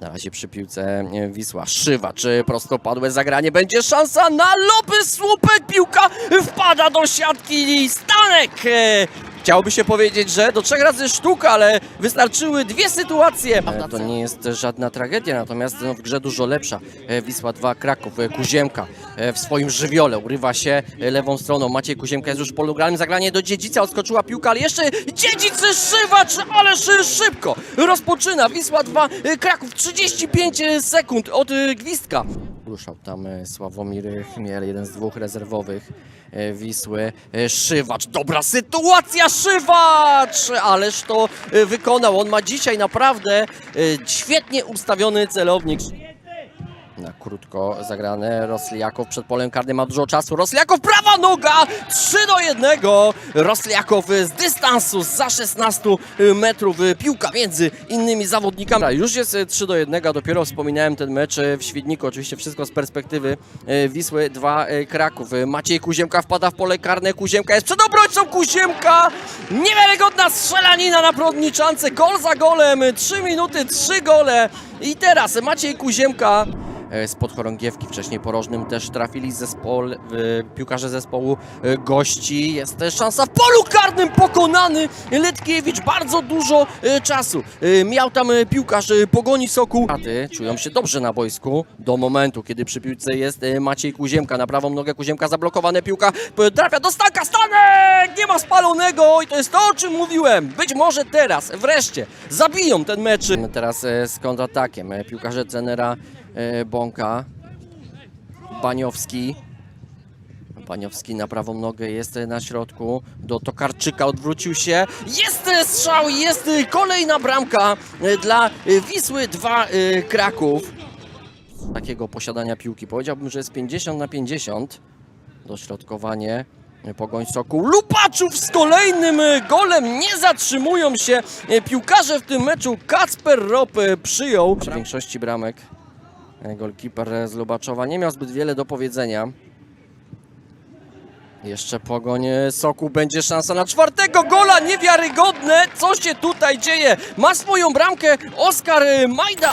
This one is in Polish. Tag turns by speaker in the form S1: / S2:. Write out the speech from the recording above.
S1: Na razie przy piłce e, Wisła. Szywacz, e, prostopadłe zagranie. Będzie szansa na lopy, słupek, piłka wpada do siatki i Stanek! Chciałoby się powiedzieć, że do trzech razy sztuka, ale wystarczyły dwie sytuacje. To nie jest żadna tragedia, natomiast no, w grze dużo lepsza. E, Wisła 2, Kraków, e, Kuziemka e, w swoim żywiole urywa się lewą stroną. Maciej Kuziemka jest już w polu gralnym. Zagranie do Dziedzica, odskoczyła piłka, ale jeszcze Dziedzic Szywacz, ależ szybko rozpoczyna. Wisła 2, e, Kraków 35 sekund od gwizdka. Ruszał tam e, Sławomir Chmiel, jeden z dwóch rezerwowych e, Wisły. E, Szywacz, dobra sytuacja, Szywacz! Ależ to wykonał. On ma dzisiaj naprawdę świetnie ustawiony celownik. Na krótko zagrane Rosliakow przed polem karnym ma dużo czasu. Rosliakow prawa noga! 3 do 1. Rosliakow z dystansu za 16 metrów. Piłka między innymi zawodnikami. Już jest 3 do 1. Dopiero wspominałem ten mecz w Świdniku. Oczywiście wszystko z perspektywy e, Wisły 2 Kraków. Maciej Kuziemka wpada w pole karne. Kuziemka jest przed obrońcą Kuziemka! Niewiarygodna strzelanina na Prodniczance. Gol za golem. 3 minuty, 3 gole. I teraz Maciej Kuziemka e, spod chorągiewki. Wcześniej porożnym też trafili zespol, e, piłkarze zespołu e, gości. Jest też szansa w polu karnym pokonany Letkiewicz. Bardzo dużo e, czasu. E, Miał tam e, piłkarz e, Pogoni Soku. Raty Czują się dobrze na boisku do momentu, kiedy przy piłce jest e, Maciej Kuziemka. Na prawą nogę Kuziemka zablokowane piłka. e, Trafia do Stanka. Stanek! Spalonego i to jest to, o czym mówiłem. Być może teraz, wreszcie, zabiją ten mecz. Teraz e, z kontratakiem. E, Piłkarze trenera e, Bąka. Baniowski. Baniowski na prawą nogę jest na środku. Do Tokarczyka odwrócił się. Jest strzał, jest kolejna bramka dla Wisły 2 e, Kraków. Takiego posiadania piłki. Powiedziałbym, że jest 50 na 50. Dośrodkowanie. Pogoń Sokół. Lupaczów z kolejnym golem. Nie zatrzymują się e, piłkarze w tym meczu. Kacper Rop przyjął. Przy większości bramek e, golkiper z Lubaczowa nie miał zbyt wiele do powiedzenia. Jeszcze pogoń e, Soku będzie szansa na czwartego gola, niewiarygodne, co się tutaj dzieje. Ma swoją bramkę Oskar Majda.